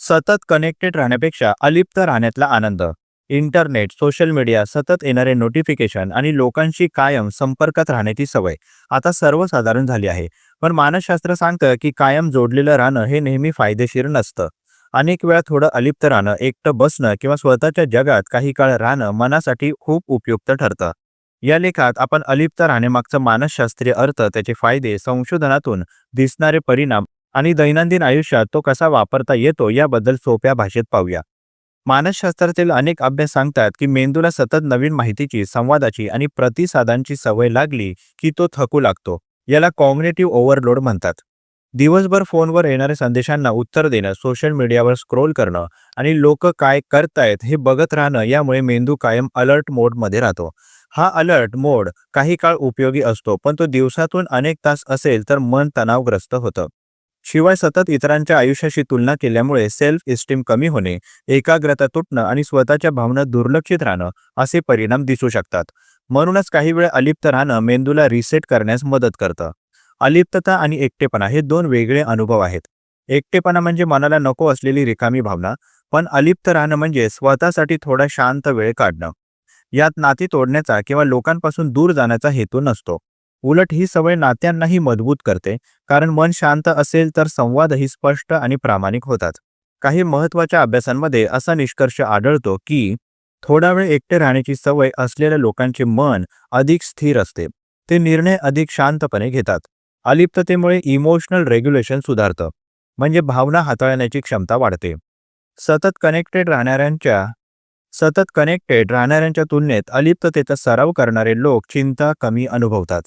सतत कनेक्टेड राहण्यापेक्षा अलिप्त राहण्यातला आनंद. इंटरनेट सोशल मीडिया सतत येणारे नोटिफिकेशन आणि लोकांशी कायम संपर्कात राहण्याची सवय आता सर्वसाधारण झाली आहे. पण मानसशास्त्र सांगतं की कायम जोडलेलं राहणं हे नेहमी फायदेशीर नसतं. अनेक वेळा थोडं अलिप्त राहणं एकटं बसणं किंवा स्वतःच्या जगात काही काळ राहणं मनासाठी खूप उपयुक्त ठरतं. या लेखात आपण अलिप्त राहण्यामागचं मानसशास्त्रीय अर्थ त्याचे फायदे संशोधनातून दिसणारे परिणाम आणि दैनंदिन आयुष्यात तो कसा वापरता येतो याबद्दल सोप्या भाषेत पाहूया. मानसशास्त्रातील अनेक अभ्यास सांगतात की मेंदूला सतत नवीन माहितीची संवादाची आणि प्रतिसादांची सवय लागली की तो थकू लागतो. याला कॉग्नेटिव्ह ओव्हरलोड म्हणतात. दिवसभर फोनवर येणाऱ्या संदेशांना उत्तर देणं सोशल मीडियावर स्क्रोल करणं आणि लोक काय करतायत हे बघत राहणं यामुळे मेंदू कायम अलर्ट मोडमध्ये राहतो. हा अलर्ट मोड काही काळ उपयोगी असतो पण तो दिवसातून अनेक तास असेल तर मन तणावग्रस्त होतं. शिवाय सतत इतरांच्या आयुष्याशी तुलना केल्यामुळे सेल्फ इस्टीम कमी होणे एकाग्रता तुटणं आणि स्वतःच्या भावना दुर्लक्षित राहणं असे परिणाम दिसू शकतात. म्हणूनच काही वेळ अलिप्त राहणं मेंदूला रिसेट करण्यास मदत करतं. अलिप्तता आणि एकटेपणा हे दोन वेगळे अनुभव आहेत. एकटेपणा म्हणजे मनाला नको असलेली रिकामी भावना पण अलिप्त राहणं म्हणजे स्वतःसाठी थोडा शांत वेळ काढणं. यात नाती तोडण्याचा किंवा लोकांपासून दूर जाण्याचा हेतू नसतो. उलट ही सवय नात्यांनाही मजबूत करते कारण मन शांत असेल तर संवादही स्पष्ट आणि प्रामाणिक होतात. काही महत्त्वाच्या अभ्यासांमध्ये असा निष्कर्ष आढळतो की थोडा वेळ एकटे राहण्याची सवय असलेल्या लोकांचे मन अधिक स्थिर असते. ते निर्णय अधिक शांतपणे घेतात. अलिप्ततेमुळे इमोशनल रेग्युलेशन सुधारतं. म्हणजे भावना हाताळण्याची क्षमता वाढते. सतत कनेक्टेड राहणाऱ्यांच्या सतत कनेक्टेड राहणाऱ्यांच्या तुलनेत अलिप्ततेचा सराव करणारे लोक चिंता कमी अनुभवतात.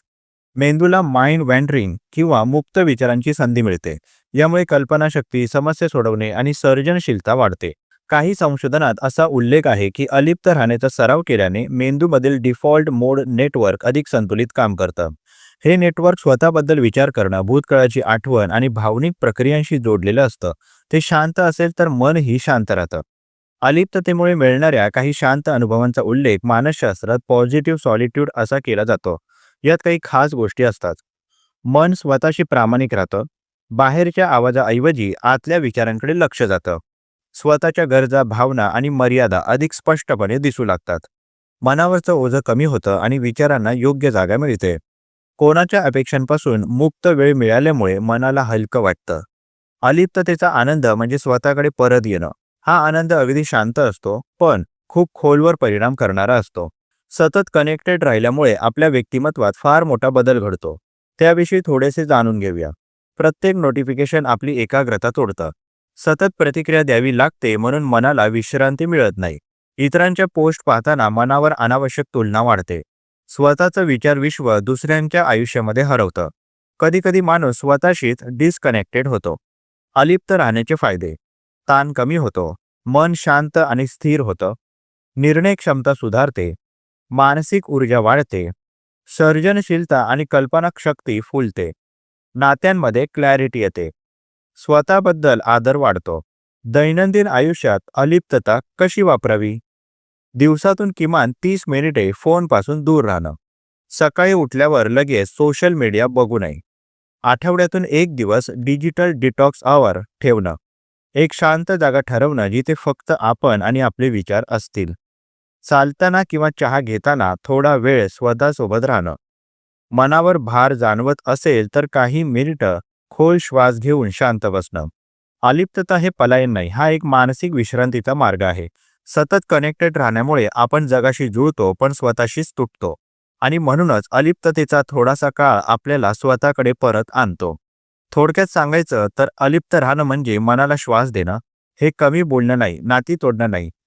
मेंदूला माइंड वँडरिंग किंवा मुक्त विचारांची संधी मिळते. यामुळे कल्पनाशक्ती समस्या सोडवणे आणि सर्जनशीलता वाढते. काही संशोधनात असा उल्लेख आहे की अलिप्त राहण्याचा सराव केल्याने मेंदूमधील डिफॉल्ट मोड नेटवर्क अधिक संतुलित काम करतं. हे नेटवर्क स्वतःबद्दल विचार करणं भूतकाळाची आठवण आणि भावनिक प्रक्रियांशी जोडलेलं असतं. ते शांत असेल तर मनही शांत राहतं. अलिप्ततेमुळे मिळणाऱ्या काही शांत अनुभवांचा उल्लेख मानसशास्त्रात पॉझिटिव्ह सॉलिट्यूड असा केला जातो. यात काही खास गोष्टी असतात. मन स्वतःशी प्रामाणिक राहतं. बाहेरच्या आवाजाऐवजी आतल्या विचारांकडे लक्ष जातं. स्वतःच्या गरजा भावना आणि मर्यादा अधिक स्पष्टपणे दिसू लागतात. मनावरचं ओझं कमी होतं आणि विचारांना योग्य जागा मिळते. कोणाच्या अपेक्षांपासून मुक्त वेळ मिळाल्यामुळे मनाला हलकं वाटतं. अलिप्ततेचा आनंद म्हणजे स्वतःकडे परत येणं. हा आनंद अगदी शांत असतो पण खूप खोलवर परिणाम करणारा असतो. सतत कनेक्टेड राहिल्यामुळे आपल्या व्यक्तिमत्वात फार मोठा बदल घडतो. त्याविषयी थोडेसे जाणून घेऊया. प्रत्येक नोटिफिकेशन आपली एकाग्रता तोडतं. सतत प्रतिक्रिया द्यावी लागते म्हणून मनाला विश्रांती मिळत नाही. इतरांच्या पोस्ट पाहताना मनावर अनावश्यक तुलना वाढते. स्वतःचं विचार विश्व दुसऱ्यांच्या आयुष्यामध्ये हरवतं. कधीकधी माणूस स्वतःशीच डिस्कनेक्टेड होतो. अलिप्त राहण्याचे फायदे. ताण कमी होतो. मन शांत आणि स्थिर होतं. निर्णय क्षमता सुधारते. मानसिक ऊर्जा वाढते सर्जनशीलता आणि कल्पनाशक्ती फुलते नात्यांमध्ये क्लॅरिटी येते स्वतःबद्दल आदर वाढतो दैनंदिन आयुष्यात अलिप्तता कशी वापरावी? दिवसातून किमान तीस मिनिटे फोनपासून दूर राहणं सकाळी उठल्यावर लगेच सोशल मीडिया बघू नये आठवड्यातून एक दिवस डिजिटल डिटॉक्स आवर ठेवणं एक शांत जागा ठरवणं जिथे फक्त आपण आणि आपले विचार असतील. चालताना किंवा चहा घेताना थोडा वेळ स्वतःसोबत राहणं. मनावर भार जाणवत असेल तर काही मिनिटं खोल श्वास घेऊन शांत बसणं. अलिप्तता हे पलायन नाही हा एक मानसिक विश्रांतीचा मार्ग आहे. सतत कनेक्टेड राहण्यामुळे आपण जगाशी जुळतो पण स्वतःशीच तुटतो. आणि म्हणूनच अलिप्ततेचा थोडासा काळ आपल्याला स्वतःकडे परत आणतो. थोडक्यात सांगायचं तर अलिप्त राहणं म्हणजे मनाला श्वास देणं. हे कमी बोलणं नाही नाती तोडणं नाही.